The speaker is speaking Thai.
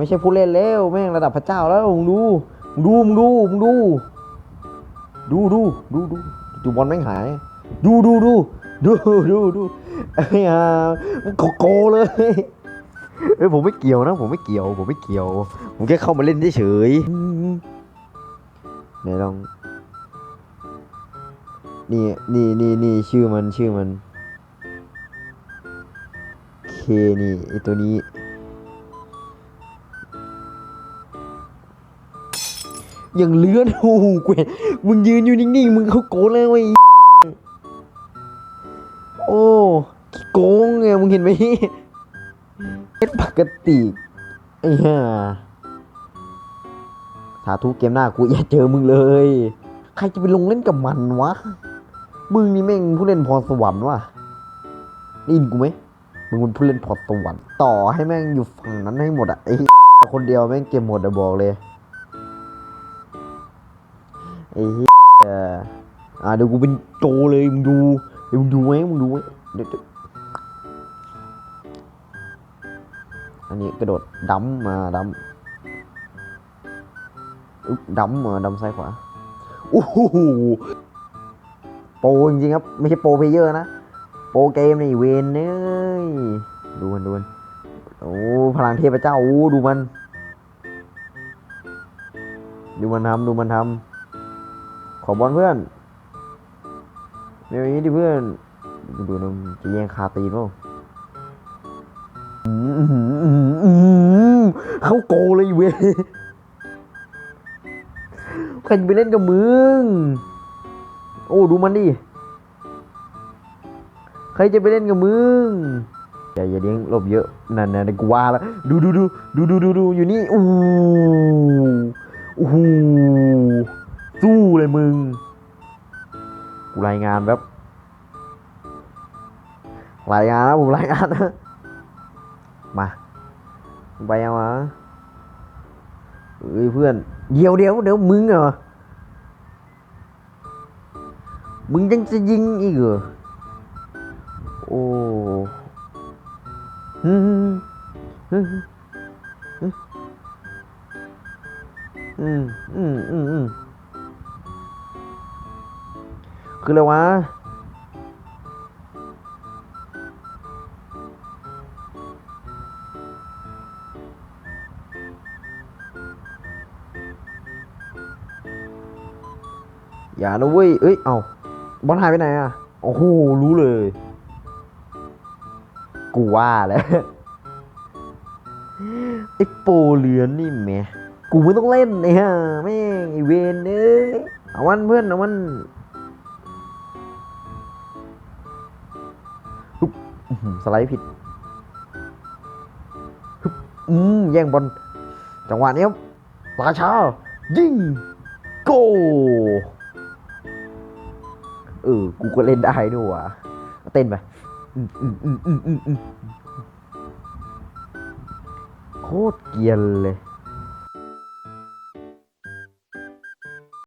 ไม่ใช่ผู้เล่นแล้วแม่งระดับพระเจ้าแล้วมึงดูมึงดูมึงดูมึงดู ดูดูดูดูดูบอลแม่งหาย ดูดูดูดูดูดูไอ้ห่ามันโกโกเลยเอ้ยผมไม่เกี่ยวนะ ผมไม่เกี่ยว ผมไม่เกี่ยว ผมแค่เข้ามาเล่นเฉยไหนลอง นี่นี่นี่นี่ชื่อมันชื่อมัน เคนี่ไอตัวนี้ อย่างเลื้อนโอ้โหเกวยมึงยืนอยู่นิ่งๆมึงเขาโกงเลยเว้โอ้ขี้โกงไงมึงเห็นไหมเป็นปกติไอ้ห่าสาธุเกมหน้ากูอย่าเจอมึงเลย ใครจะไปลงเล่นกับมันวะ มึงนี่แม่งผู้เล่นพรสวรรค์ว่ะได้ยินกูไหมมึงเป็นผู้เล่นพรสวรรค์ต่อให้แม่งอยู่ฝั่งนั้นให้หมดอะไอ้คนเดียวแม่งเกมหมดอะบอกเลย ไอ้เหี้ยอ่าเดี๋ยวกูเป็นโจเลยมึงดูเดี๋ยวมึงดูไหมมึงดูไหมเดี๋ยวเดี๋ยวอันนี้กระโดดดัมมาดัมอึ๊ดัมมาดัมซ้ายขวาโอ้โหโปรจริงๆครับ ไม่ใช่โปรเพลเยอร์นะ โปรเกมนี่เวนเอ้ยดูมันดูมันโอ้พลังเทพเจ้าโอ้ดูมัน ดูมันทำดูมันทำ ขอบอลเพื่อนเดี๋ยวอย่างนี้ดิเพื่อนดูดูนะจะแย่งคาตีนเปล่าอื้อหืออื้อหืออื้อหือเขาโกเลยเว้ยใครจะไปเล่นกับมึง โอ้ดูมันดิ ใครจะไปเล่นกับมึง อย่าอย่าเลี้ยงหลบเยอะ นั่นในกูว่าแล้ว ดูดูดูดูดูดูดูอยู่นี่ อู้อู้ สู้เลยมึง กูรายงานแบบ รายงานนะผมรายงานนะมาไปยังวะเอ้ยเพื่อน เดี๋ยวเดี๋ยวเดี๋ยวมึงเหรอ มึงยังจะยิงอีกเหรอ โอ้ฮึฮึฮึอืมอืมอืมอืม คืออะไรวะ อย่านะเว้ย เอ้ย เอาบอลหายไปไหนอะ โอ้โห รู้เลย กูว่าแล้วไอ้โปเหลือนนี่แม่กูไม่ต้องเล่นไอ้ห่าแม่งไอเวนเอ้ยเอาวันเพื่อนเอาวัน ฮึบสไลด์ผิดฮึบอืมแย่งบอลจังหวะนี้ครับราชายิงโกเออ กูก็เล่นได้ด้วยว่ะเต้นไปอืมโคตรเกียนเลย